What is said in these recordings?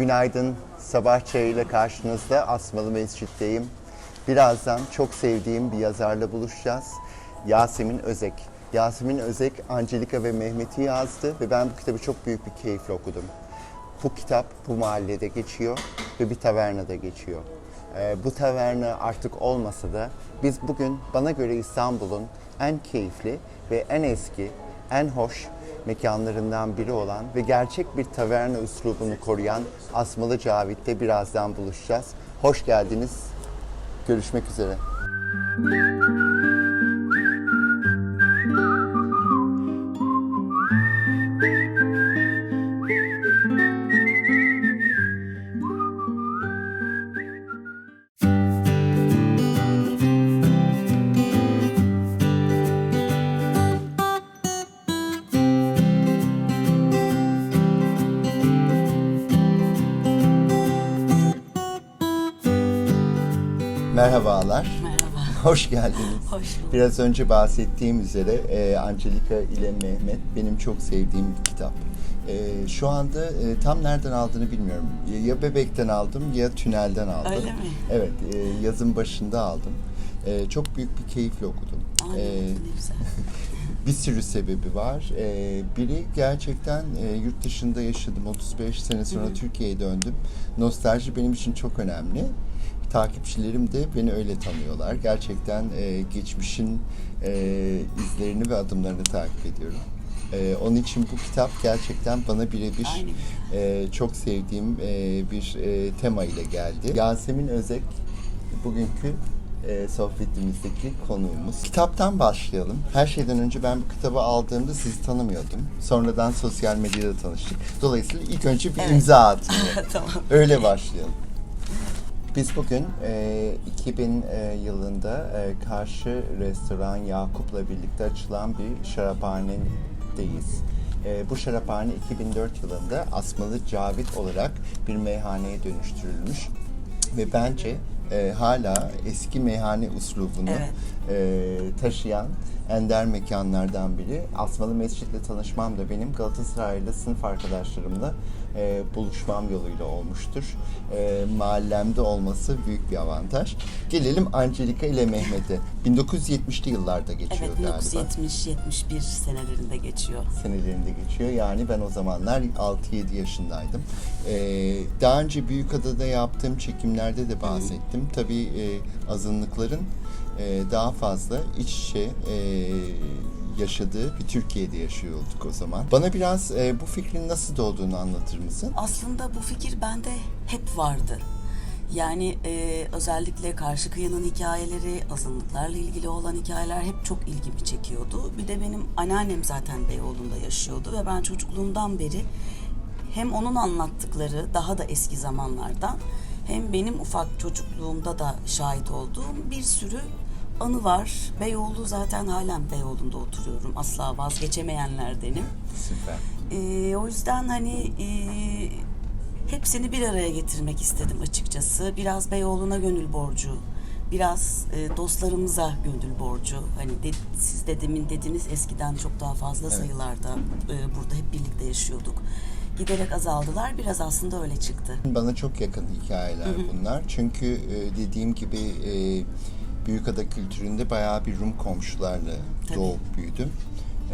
Günaydın. Sabah çayıyla karşınızda Asmalı Mescid'deyim. Birazdan çok sevdiğim bir yazarla buluşacağız. Yasemin Özek. Yasemin Özek, Angelika ve Mehmet'i yazdı ve ben bu kitabı çok büyük bir keyifle okudum. Bu kitap bu mahallede geçiyor ve bir tavernada geçiyor. Ee, bu taverna artık olmasa da biz bugün bana göre İstanbul'un en keyifli ve en eski, en hoş mekanlarından biri olan ve gerçek bir taverna üslubunu koruyan Asmalı Cavit'te birazdan buluşacağız. Hoş geldiniz. Görüşmek üzere. Merhabalar. Hoş geldiniz. Hoş bulduk. Biraz önce bahsettiğim üzere e, Angelika ile Mehmet benim çok sevdiğim bir kitap. E, şu anda e, tam nereden aldığını bilmiyorum. Ya, bebekten aldım ya tünelden aldım. Öyle mi? Evet, e, yazın başında aldım. E, çok büyük bir keyifle okudum. E, ne güzel. bir sürü sebebi var. Ee, biri gerçekten e, yurt dışında yaşadım. 35 sene sonra Türkiye'ye döndüm. Nostalji benim için çok önemli. Takipçilerim de beni öyle tanıyorlar. Gerçekten e, geçmişin e, izlerini ve adımlarını takip ediyorum. E, onun için bu kitap gerçekten bana birebir e, çok sevdiğim e, bir e, tema ile geldi. Yasemin Özek bugünkü e, sohbetimizdeki konuğumuz. Kitaptan başlayalım. Her şeyden önce ben bu kitabı aldığımda sizi tanımıyordum. Sonradan sosyal medyada tanıştık. Dolayısıyla ilk önce bir Evet. imza atayım. tamam. Öyle başlayalım. Biz bugün e, 2000 e, yılında e, karşı restoran Yakup'la birlikte açılan bir şaraphanedeyiz. E, bu şaraphane 2004 yılında Asmalı Cavit olarak bir meyhaneye dönüştürülmüş ve bence e, hala eski meyhane uslubunu Evet. e, taşıyan ender mekanlardan biri. Asmalı Mescid'le tanışmam da benim Galatasaray'da sınıf arkadaşlarımla e, buluşmam yoluyla olmuştur. E, mahallemde olması büyük bir avantaj. Gelelim Angelika ile Mehmet'e. 1970'li yıllarda geçiyor Evet galiba. 1970-71 senelerinde geçiyor. senelerinde geçiyor. Yani ben o zamanlar 6-7 yaşındaydım. Ee, daha önce Büyükada'da yaptığım çekimlerde de bahsettim. Tabii e, azınlıkların e, daha fazla iç içe e, yaşadığı bir Türkiye'de yaşıyorduk o zaman. Bana biraz e, bu fikrin nasıl doğduğunu anlatır mısın? Aslında bu fikir bende hep vardı. Yani e, özellikle karşı kıyının hikayeleri, azınlıklarla ilgili olan hikayeler hep çok ilgimi çekiyordu. Bir de benim anneannem zaten Beyoğlu'nda yaşıyordu ve ben çocukluğumdan beri hem onun anlattıkları daha da eski zamanlardan hem benim ufak çocukluğumda da şahit olduğum bir sürü anı var. Beyoğlu zaten halen Beyoğlu'nda oturuyorum. Asla vazgeçemeyenlerdenim. Süper. Ee, o yüzden hani e, hepsini bir araya getirmek istedim açıkçası. Biraz Beyoğlu'na gönül borcu, biraz e, dostlarımıza gönül borcu. Hani de, siz de demin dediniz eskiden çok daha fazla sayılarda e, burada hep birlikte yaşıyorduk. Giderek azaldılar. Biraz aslında öyle çıktı. Bana çok yakın hikayeler bunlar. Çünkü e, dediğim gibi e, Büyükada kültüründe bayağı bir Rum komşularla Tabii. doğup büyüdüm.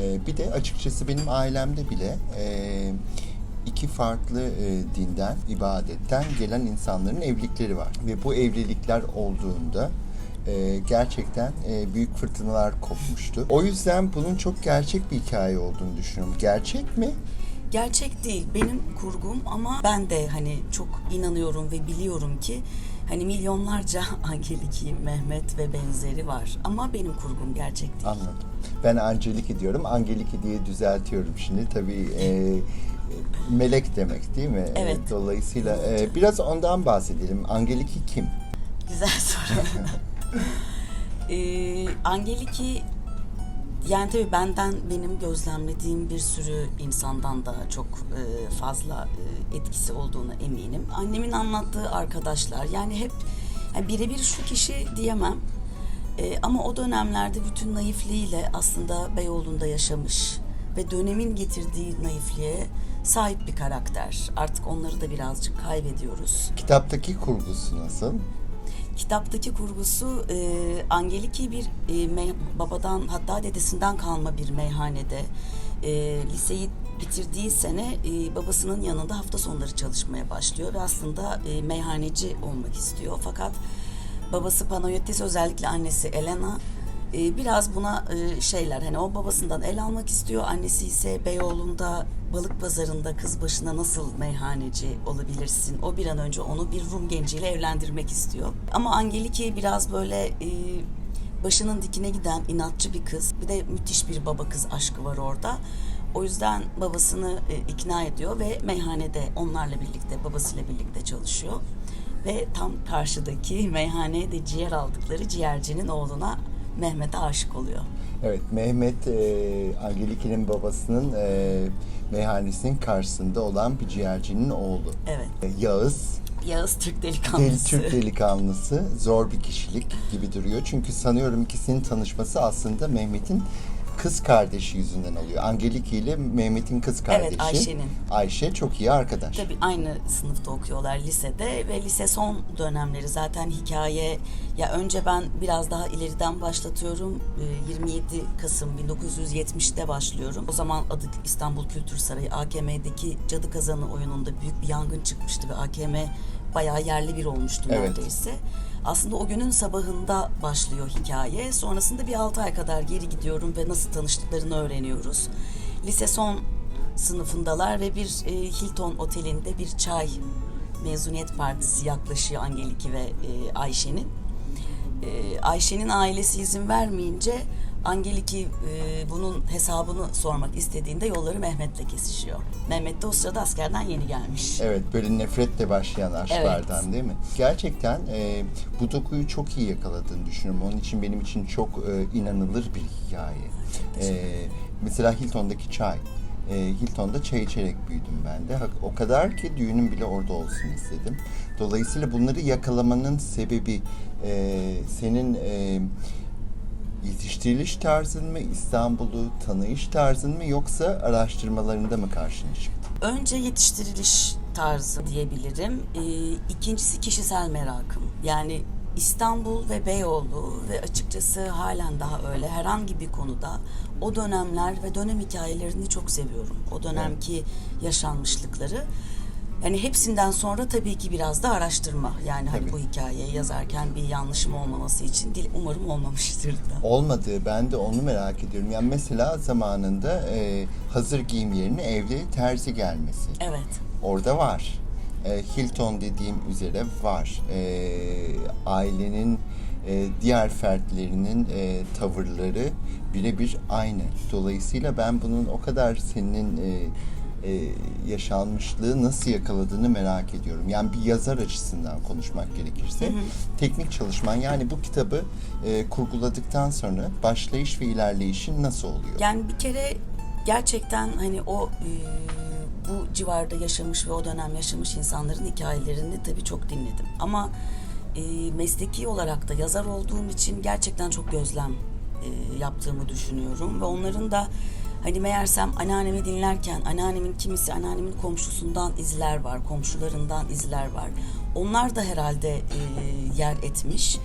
E, bir de açıkçası benim ailemde bile e, iki farklı e, dinden, ibadetten gelen insanların evlilikleri var. Ve bu evlilikler olduğunda e, gerçekten e, büyük fırtınalar kopmuştu. O yüzden bunun çok gerçek bir hikaye olduğunu düşünüyorum. Gerçek mi? Gerçek değil benim kurgum ama ben de hani çok inanıyorum ve biliyorum ki hani milyonlarca Angeliki, Mehmet ve benzeri var. Ama benim kurgum gerçek değil. Anladım. Ben Angeliki diyorum. Angeliki diye düzeltiyorum şimdi. Tabii e, melek demek değil mi? Evet. Dolayısıyla e, biraz ondan bahsedelim. Angeliki kim? Güzel soru. ee, Angeliki yani tabii benden benim gözlemlediğim bir sürü insandan da çok e, fazla e, etkisi olduğunu eminim. Annemin anlattığı arkadaşlar yani hep yani birebir şu kişi diyemem. E, ama o dönemlerde bütün naifliğiyle aslında Beyoğlu'nda yaşamış ve dönemin getirdiği naifliğe sahip bir karakter. Artık onları da birazcık kaybediyoruz. Kitaptaki kurgusu nasıl? Kitaptaki kurgusu e, Angeliki bir e, me- babadan hatta dedesinden kalma bir meyhanede e, liseyi bitirdiği sene e, babasının yanında hafta sonları çalışmaya başlıyor ve aslında e, meyhaneci olmak istiyor. Fakat babası Panayotis özellikle annesi Elena e, biraz buna e, şeyler hani o babasından el almak istiyor. Annesi ise Beyoğlu'nda balık pazarında kız başına nasıl meyhaneci olabilirsin? O bir an önce onu bir Rum genciyle evlendirmek istiyor. Ama Angelike biraz böyle e, başının dikine giden inatçı bir kız. Bir de müthiş bir baba kız aşkı var orada. O yüzden babasını e, ikna ediyor ve meyhanede onlarla birlikte babasıyla birlikte çalışıyor. Ve tam karşıdaki meyhaneye de ciğer aldıkları ciğercinin oğluna Mehmet'e aşık oluyor. Evet, Mehmet e, Angelike'nin babasının e, meyhanesinin karşısında olan bir ciğercinin oğlu. Evet. E, Yağız, Yağız Türk deli delikanlısı. Türk delikanlısı, zor bir kişilik gibi duruyor. Çünkü sanıyorum ikisinin tanışması aslında Mehmet'in kız kardeşi yüzünden oluyor. Angelike ile Mehmet'in kız kardeşi. Ayşe'nin. Ayşe çok iyi arkadaş. Tabii aynı sınıfta okuyorlar lisede ve lise son dönemleri zaten hikaye ya önce ben biraz daha ileriden başlatıyorum. Ee, 27 Kasım 1970'te başlıyorum. O zaman adı İstanbul Kültür Sarayı AKM'deki Cadı Kazanı oyununda büyük bir yangın çıkmıştı ve AKM bayağı yerli bir olmuştu Evet. neredeyse. Aslında o günün sabahında başlıyor hikaye. Sonrasında bir 6 ay kadar geri gidiyorum ve nasıl tanıştıklarını öğreniyoruz. Lise son sınıfındalar ve bir e, Hilton otelinde bir çay mezuniyet partisi yaklaşıyor Angeliki ve e, Ayşe'nin. E, Ayşe'nin ailesi izin vermeyince Angeliki e, bunun hesabını sormak istediğinde yolları Mehmet'le kesişiyor. Mehmet de o sırada askerden yeni gelmiş. Evet böyle nefretle başlayan aşklardan değil mi? Gerçekten e, bu dokuyu çok iyi yakaladığını düşünüyorum. Onun için benim için çok e, inanılır bir hikaye. E, mesela Hilton'daki çay. E, Hilton'da çay içerek büyüdüm ben de. O kadar ki düğünüm bile orada olsun istedim. Dolayısıyla bunları yakalamanın sebebi e, senin e, yetiştiriliş tarzın mı, İstanbul'u tanıyış tarzın mı yoksa araştırmalarında mı karşına çıktı? Önce yetiştiriliş tarzı diyebilirim. Ee, ikincisi kişisel merakım. Yani İstanbul ve Beyoğlu ve açıkçası halen daha öyle herhangi bir konuda o dönemler ve dönem hikayelerini çok seviyorum. O dönemki yaşanmışlıkları. Yani hepsinden sonra tabii ki biraz da araştırma. Yani hani bu hikayeyi yazarken bir yanlışım olmaması için değil. Umarım olmamıştır da. olmadığı ben de onu merak ediyorum. Yani mesela zamanında e, hazır giyim yerine evde terzi gelmesi. Evet. Orada var. E, Hilton dediğim üzere var. E, ailenin e, diğer fertlerinin e, tavırları birebir aynı. Dolayısıyla ben bunun o kadar senin e, e, yaşanmışlığı nasıl yakaladığını merak ediyorum. Yani bir yazar açısından konuşmak gerekirse teknik çalışman yani bu kitabı e, kurguladıktan sonra başlayış ve ilerleyişin nasıl oluyor? Yani bir kere gerçekten hani o e, bu civarda yaşamış ve o dönem yaşamış insanların hikayelerini tabii çok dinledim. Ama e, mesleki olarak da yazar olduğum için gerçekten çok gözlem e, yaptığımı düşünüyorum ve onların da hani meğersem anneannemi dinlerken anneannemin kimisi anneannemin komşusundan izler var, komşularından izler var. Onlar da herhalde e, yer etmiş.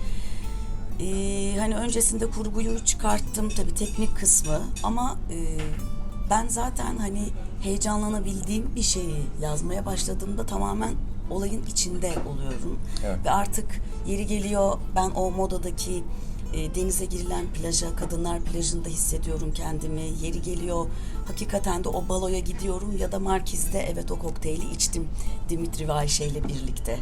Ee, hani öncesinde kurguyu çıkarttım tabii teknik kısmı ama e, ben zaten hani heyecanlanabildiğim bir şeyi yazmaya başladığımda tamamen olayın içinde oluyorum. Evet. Ve artık yeri geliyor ben o modadaki e, denize girilen plaja, kadınlar plajında hissediyorum kendimi. Yeri geliyor hakikaten de o baloya gidiyorum ya da Markiz'de evet o kokteyli içtim Dimitri ve Ayşe ile birlikte.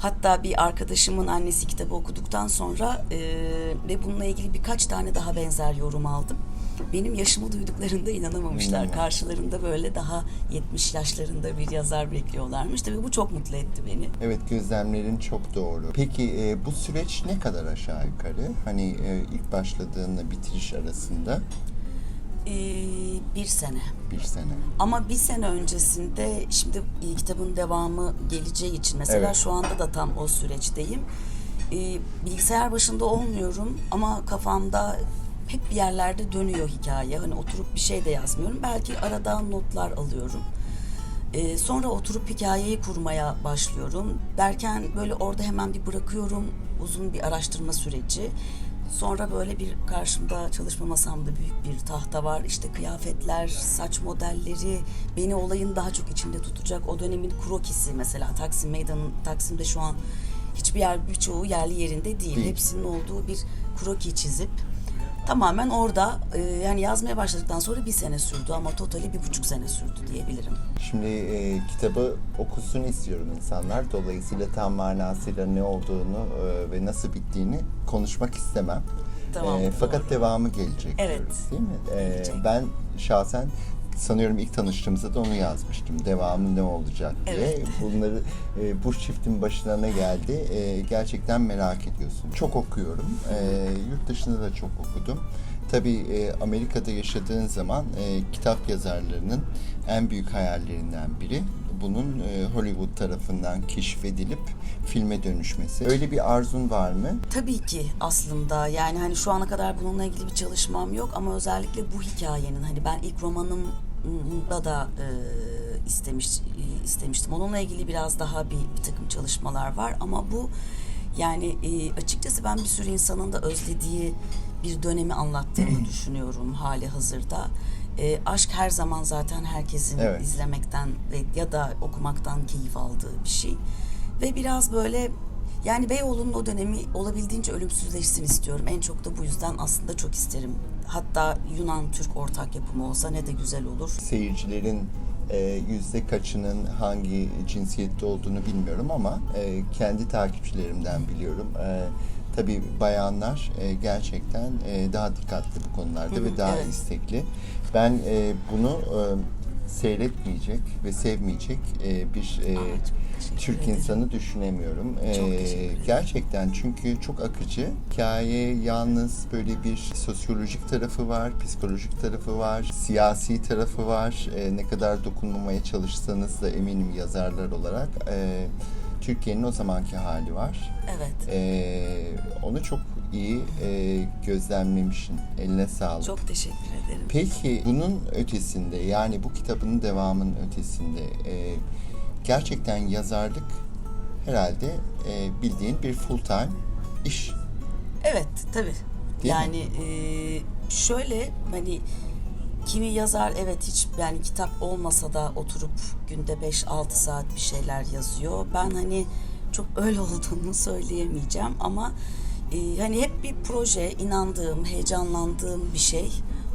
Hatta bir arkadaşımın annesi kitabı okuduktan sonra e, ve bununla ilgili birkaç tane daha benzer yorum aldım. Benim yaşımı duyduklarında inanamamışlar. İnanamam. Karşılarında böyle daha 70 yaşlarında bir yazar bekliyorlarmış. Tabii bu çok mutlu etti beni. Evet gözlemlerin çok doğru. Peki e, bu süreç ne kadar aşağı yukarı? Hani e, ilk başladığınla bitiriş arasında E, bir sene. bir sene. Ama bir sene öncesinde şimdi e, kitabın devamı geleceği için mesela Evet. şu anda da tam o süreçteyim. E, bilgisayar başında olmuyorum ama kafamda hep bir yerlerde dönüyor hikaye. Hani oturup bir şey de yazmıyorum. Belki arada notlar alıyorum. Ee, sonra oturup hikayeyi kurmaya başlıyorum. Derken böyle orada hemen bir bırakıyorum uzun bir araştırma süreci. Sonra böyle bir karşımda çalışma masamda büyük bir tahta var. İşte kıyafetler, saç modelleri, beni olayın daha çok içinde tutacak. O dönemin krokisi mesela Taksim Meydanı, Taksim'de şu an hiçbir yer birçoğu yerli yerinde değil. Hepsinin olduğu bir kroki çizip tamamen orada e, yani yazmaya başladıktan sonra bir sene sürdü ama totali bir buçuk sene sürdü diyebilirim. Şimdi e, kitabı okusun istiyorum insanlar. Dolayısıyla tam manasıyla ne olduğunu e, ve nasıl bittiğini konuşmak istemem. Tamam, E, fakat doğru. devamı gelecek Evet. diyoruz, değil mi? E, Gelecek. ben şahsen sanıyorum ilk tanıştığımızda da onu yazmıştım. Devamı ne olacak diye. Evet. Bunları e, bu çiftin başına ne geldi e, gerçekten merak ediyorsun. Çok okuyorum. E, yurt dışında da çok okudum. Tabii e, Amerika'da yaşadığın zaman e, kitap yazarlarının en büyük hayallerinden biri bunun e, Hollywood tarafından keşfedilip filme dönüşmesi. Öyle bir arzun var mı? Tabii ki aslında yani hani şu ana kadar bununla ilgili bir çalışmam yok ama özellikle bu hikayenin hani ben ilk romanımda da e, istemiş e, istemiştim. Onunla ilgili biraz daha bir, bir takım çalışmalar var ama bu yani e, açıkçası ben bir sürü insanın da özlediği bir dönemi anlattığımı düşünüyorum hali hazırda. E, aşk her zaman zaten herkesin Evet. izlemekten ve ya da okumaktan keyif aldığı bir şey. Ve biraz böyle yani Beyoğlu'nun o dönemi olabildiğince ölümsüzleşsin istiyorum. En çok da bu yüzden aslında çok isterim. Hatta Yunan-Türk ortak yapımı olsa ne de güzel olur. Seyircilerin e, yüzde kaçının hangi cinsiyette olduğunu bilmiyorum ama e, kendi takipçilerimden biliyorum. E, tabii bayanlar e, gerçekten e, daha dikkatli bu konularda ve daha evet. istekli. Ben e, bunu e, seyretmeyecek ve sevmeyecek e, bir e, Türk insanı düşünemiyorum. E, ederim. gerçekten çünkü çok akıcı. Hikaye yalnız böyle bir sosyolojik tarafı var, psikolojik tarafı var, siyasi tarafı var. E, ne kadar dokunmamaya çalışsanız da eminim yazarlar olarak e, Türkiye'nin o zamanki hali var. Evet. E, onu çok iyi e, gözlemlemişsin. Eline sağlık. Çok teşekkür ederim. Peki bunun ötesinde yani bu kitabın devamının ötesinde e, gerçekten yazarlık herhalde e, bildiğin bir full time iş. Evet. Değil yani e, şöyle hani kimi yazar evet hiç yani kitap olmasa da oturup günde 5-6 saat bir şeyler yazıyor. Ben hani çok öyle olduğunu söyleyemeyeceğim ama e, hani hep bir proje, inandığım, heyecanlandığım bir şey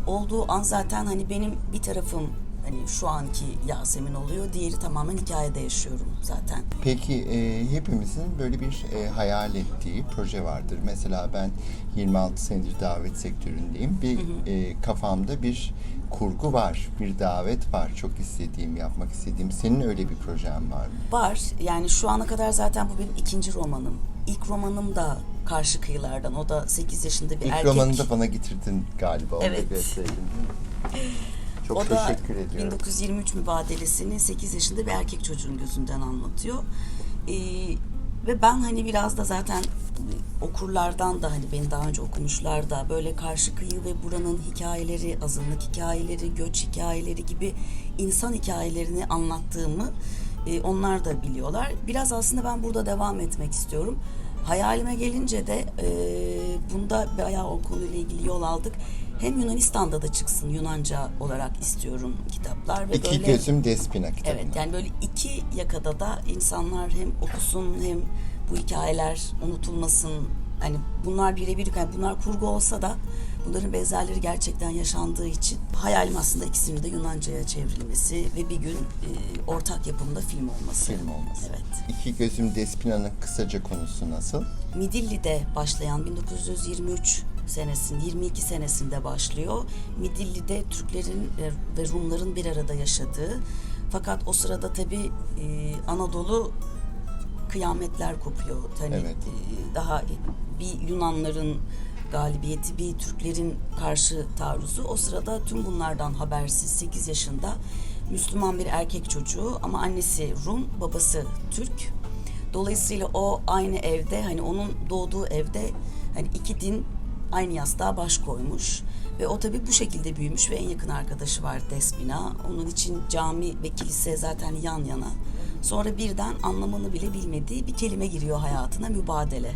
olduğu an zaten hani benim bir tarafım hani şu anki Yasemin oluyor. Diğeri tamamen hikayede yaşıyorum zaten. Peki e, hepimizin böyle bir e, hayal ettiği proje vardır. Mesela ben 26 senedir davet sektöründeyim. Bir e, kafamda bir kurgu var, bir davet var. Çok istediğim, yapmak istediğim. Senin öyle bir projen var mı? Var. Yani şu ana kadar zaten bu benim ikinci romanım. İlk romanım da Karşı Kıyılardan. O da 8 yaşında bir İlk erkek. romanını da bana getirdin galiba. Evet. gösterelim. Çok o da teşekkür ediyorum. 1923 mübadelesini 8 yaşında bir erkek çocuğun gözünden anlatıyor. Ee, ve ben hani biraz da zaten okurlardan da hani beni daha önce okumuşlar da böyle karşı kıyı ve buranın hikayeleri, azınlık hikayeleri, göç hikayeleri gibi insan hikayelerini anlattığımı e, onlar da biliyorlar. Biraz aslında ben burada devam etmek istiyorum. Hayalime gelince de e, bunda bayağı o konuyla ilgili yol aldık. Hem Yunanistan'da da çıksın Yunanca olarak istiyorum kitaplar ve İki böyle Gözüm Despina kitabı. Evet yani böyle iki yakada da insanlar hem okusun hem bu hikayeler unutulmasın. Hani bunlar birebir yani bunlar kurgu olsa da bunların benzerleri gerçekten yaşandığı için hayalim aslında ikisinin de Yunanca'ya çevrilmesi ve bir gün e, ortak yapımda film olması. Film olması. Evet. İki Gözüm Despina'nın kısaca konusu nasıl? Midilli'de başlayan 1923 senesinde 22 senesinde başlıyor. Midilli'de Türklerin ve- ve Rumların bir arada yaşadığı fakat o sırada tabi Anadolu kıyametler kopuyor. Hani Evet. e, daha bir Yunanların galibiyeti bir Türklerin karşı taarruzu. O sırada tüm bunlardan habersiz 8 yaşında Müslüman bir erkek çocuğu ama annesi Rum, babası Türk. Dolayısıyla o aynı evde hani onun doğduğu evde hani iki din aynı yastığa baş koymuş. Ve o tabii bu şekilde büyümüş ve en yakın arkadaşı var Despina. Onun için cami ve kilise zaten yan yana. Sonra birden anlamını bile bilmediği bir kelime giriyor hayatına mübadele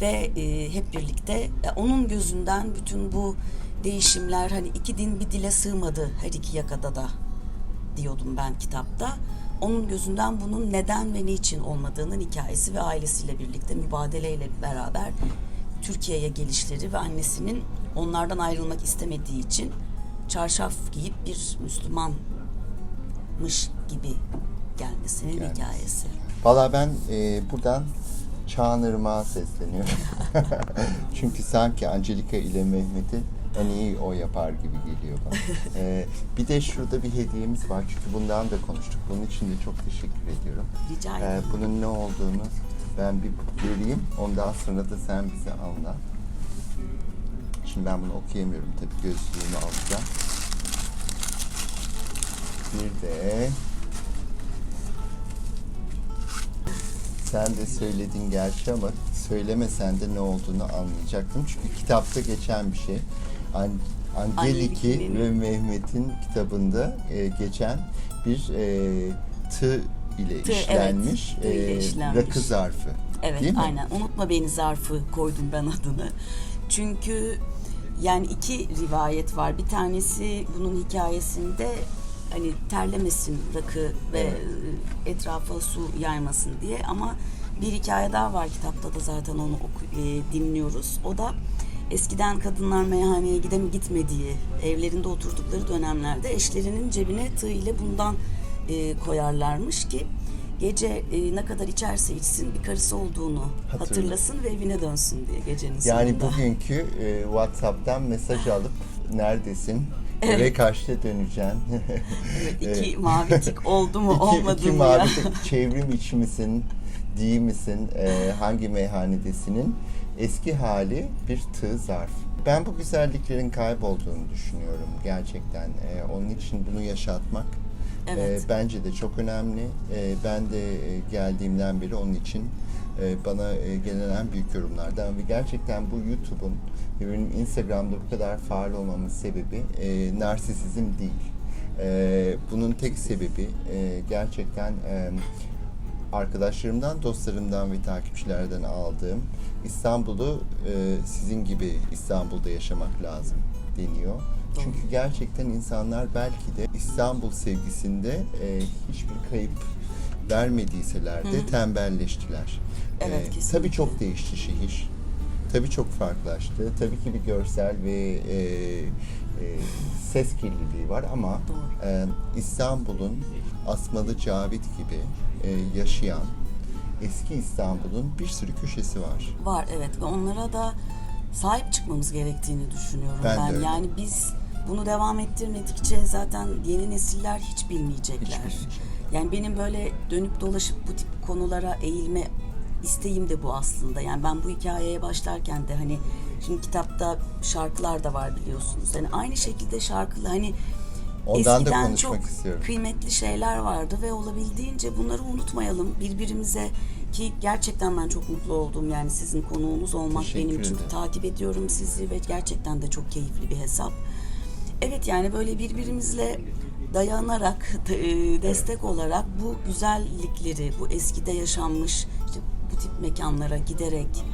ve e, hep birlikte e, onun gözünden bütün bu değişimler hani iki din bir dile sığmadı her iki yakada da diyordum ben kitapta. Onun gözünden bunun neden ve niçin olmadığının hikayesi ve ailesiyle birlikte mübadeleyle beraber Türkiye'ye gelişleri ve annesinin onlardan ayrılmak istemediği için çarşaf giyip bir Müslümanmış gibi gelmesinin Gelmesi. hikayesi. Valla ben e, buradan Çağan Irmak'a sesleniyorum. Çünkü sanki Angelika ile Mehmet'i en iyi o yapar gibi geliyor bana. E, bir de şurada bir hediyemiz var. Çünkü bundan da konuştuk. Bunun için de çok teşekkür ediyorum. Rica E, ederim. bunun ne olduğunu ben bir vereyim. Ondan sonra da sen bize anlat. Şimdi ben bunu okuyamıyorum tabii. Gözlüğümü alacağım. Bir de sen de söyledin gerçi ama söylemesen de ne olduğunu anlayacaktım. Çünkü kitapta geçen bir şey. An Angeliki ve Mehmet'in kitabında e, geçen bir e, tığ ile evet, işlenmiş, tığ ile e, işlenmiş. rakı zarfı. Evet Değil mi? aynen. Unutma beni zarfı koydum ben adını. Çünkü yani iki rivayet var. Bir tanesi bunun hikayesinde hani terlemesin rakı ve e, etrafa su yaymasın diye ama bir hikaye daha var kitapta da zaten onu oku- e, dinliyoruz. O da eskiden kadınlar meyhaneye gidem gitmediği, evlerinde oturdukları dönemlerde eşlerinin cebine tığ ile bundan e, koyarlarmış ki gece e, ne kadar içerse içsin bir karısı olduğunu Hatırla- hatırlasın ve evine dönsün diye gecenin Yani sonunda. bugünkü e, WhatsApp'tan mesaj alıp neredesin? Eve kaçta döneceksin? Evet, iki mavi tik oldu mu İki- olmadı iki mı mavi ya? tek- çevrim içi misin, değil misin, e, hangi meyhanedesinin eski hali bir tığ zarf. Ben bu güzelliklerin kaybolduğunu düşünüyorum gerçekten. E, onun için bunu yaşatmak Evet. e, bence de çok önemli. E, ben de e, geldiğimden beri onun için e, bana e, gelen en büyük yorumlardan ve gerçekten bu YouTube'un ve benim Instagram'da bu kadar faal olmamın sebebi e, narsisizm değil. E, bunun tek sebebi e, gerçekten e, arkadaşlarımdan, dostlarımdan ve takipçilerden aldığım İstanbul'u e, sizin gibi İstanbul'da yaşamak lazım deniyor. Çünkü gerçekten insanlar belki de İstanbul sevgisinde e, hiçbir kayıp vermediyseler de tembelleştiler. Evet, E, kesinlikle. tabii çok değişti şehir. Tabii çok farklılaştı. Tabii ki bir görsel ve e, e, ses kirliliği var ama Doğru. e, İstanbul'un Asmalı Cavit gibi e, yaşayan eski İstanbul'un bir sürü köşesi var. Var evet ve onlara da sahip çıkmamız gerektiğini düşünüyorum Ben ben. Yani biz bunu devam ettirmedikçe zaten yeni nesiller hiç bilmeyecekler. Hiç bilmeyecek. Yani benim böyle dönüp dolaşıp bu tip konulara eğilme isteğim de bu aslında. Yani ben bu hikayeye başlarken de hani şimdi kitapta şarkılar da var biliyorsunuz. Yani aynı şekilde şarkılar hani Ondan da eskiden konuşmak çok istiyorum. kıymetli şeyler vardı ve olabildiğince bunları unutmayalım. Birbirimize ki gerçekten ben çok mutlu oldum. Yani sizin konuğunuz olmak Teşekkür benim ederim. takip ediyorum sizi ve gerçekten de çok keyifli bir hesap. Evet yani böyle birbirimizle dayanarak, e, destek olarak bu güzellikleri, bu eskide yaşanmış işte bu tip mekanlara giderek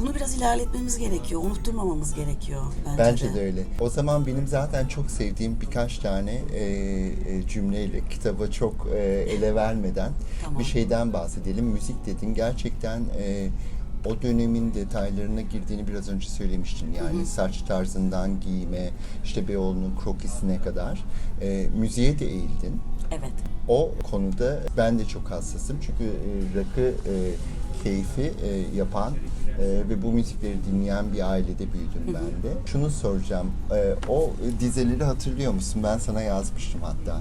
bunu biraz ilerletmemiz gerekiyor. Unutturmamamız gerekiyor bence, Bence de öyle. O zaman benim zaten çok sevdiğim birkaç tane e, e, cümleyle kitaba çok e, ele vermeden Tamam. bir şeyden bahsedelim. Müzik dedin gerçekten e, o dönemin detaylarına girdiğini biraz önce söylemiştin. Yani saç tarzından giyime, işte Beyoğlu'nun krokisine kadar e, müziğe de eğildin. Evet. O konuda ben de çok hassasım çünkü e, rakı e, keyfi e, yapan e, ve bu müzikleri dinleyen bir ailede büyüdüm ben de. Şunu soracağım, e, o dizeleri hatırlıyor musun? Ben sana yazmıştım hatta.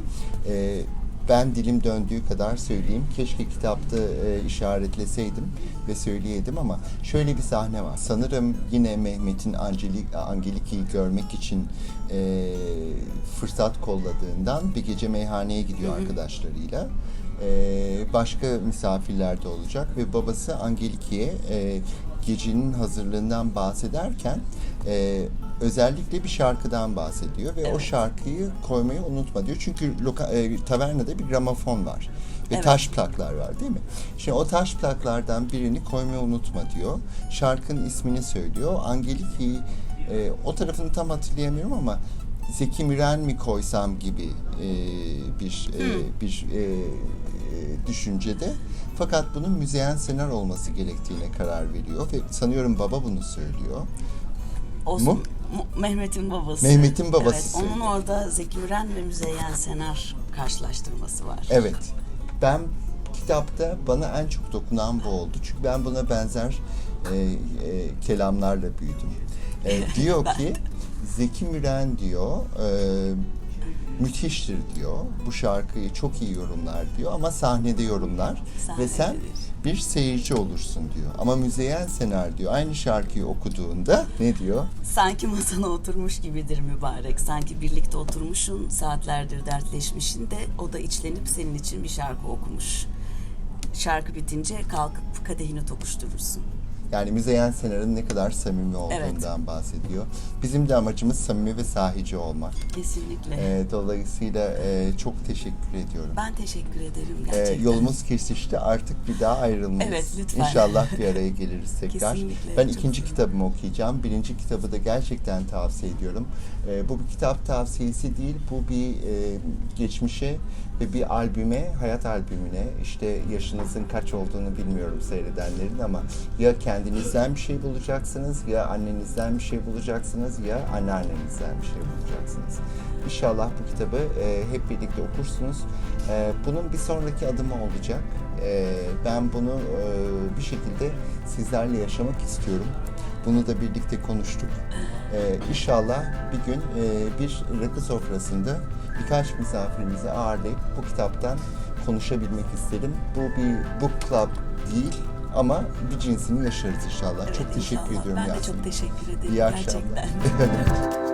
E, ben dilim döndüğü kadar söyleyeyim. Keşke kitapta e, işaretleseydim ve söyleyeydim ama şöyle bir sahne var. Sanırım yine Mehmet'in Angelik, Angelik'i görmek için e, fırsat kolladığından bir gece meyhaneye gidiyor arkadaşlarıyla. E, başka misafirler de olacak ve babası Angeliki'ye e, gecenin hazırlığından bahsederken e, özellikle bir şarkıdan bahsediyor ve o Evet. şarkıyı koymayı unutma diyor. Çünkü loka- e, tavernada bir gramofon var ve Evet. taş plaklar var değil mi? Şimdi o taş plaklardan birini koymayı unutma diyor. Şarkının ismini söylüyor. Angelika'yı e, o tarafını tam hatırlayamıyorum ama Zeki Müren mi koysam gibi e, bir e, bir e, e, düşüncede. Fakat bunun Müzeyyen Senar olması gerektiğine karar veriyor ve sanıyorum baba bunu söylüyor. Osman, Mu? Mehmet'in babası. Mehmet'in babası Evet, onun orada Zeki Müren ve Müzeyyen Senar karşılaştırması var. Evet. Ben kitapta bana en çok dokunan bu oldu. Çünkü ben buna benzer e, e, kelamlarla büyüdüm. E, diyor ki Zeki Müren diyor e, müthiştir diyor. Bu şarkıyı çok iyi yorumlar diyor ama sahnede yorumlar ve sen Sahnededir. Bir seyirci olursun diyor. Ama Müzeyyen Senar diyor aynı şarkıyı okuduğunda ne diyor? Sanki masana oturmuş gibidir mübarek. Sanki birlikte oturmuşsun, saatlerdir dertleşmişsin de o da içlenip senin için bir şarkı okumuş. Şarkı bitince kalkıp kadehini tokuşturursun. Yani Müzeyyen Senar'ın ne kadar samimi olduğundan bahsediyor. Bizim de amacımız samimi ve sahici olmak. Kesinlikle. Ee, dolayısıyla e, çok teşekkür ediyorum. Ben teşekkür ederim Ee, gerçekten. yolumuz kesişti artık bir daha ayrılmayız. Evet, lütfen. İnşallah bir araya geliriz tekrar. Kesinlikle, ben ikinci kitabımı okuyacağım. Birinci kitabı da gerçekten tavsiye ediyorum. Ee, bu bir kitap tavsiyesi değil, bu bir e, geçmişe ve bir albüme, hayat albümüne, işte yaşınızın kaç olduğunu bilmiyorum seyredenlerin ama ya kendinizden bir şey bulacaksınız, ya annenizden bir şey bulacaksınız, ya anneannenizden bir şey bulacaksınız. İnşallah bu kitabı e, hep birlikte okursunuz. E, bunun bir sonraki adımı olacak. E, ben bunu e, bir şekilde sizlerle yaşamak istiyorum. Bunu da birlikte konuştuk. E, inşallah bir gün e, bir rakı sofrasında birkaç misafirimizi ağırlayıp bu kitaptan konuşabilmek isterim. Bu bir book club değil ama bir cinsini yaşarız inşallah. Evet, çok teşekkür inşallah. ediyorum Ben de Yasemin. çok teşekkür ederim İyi akşamlar. gerçekten.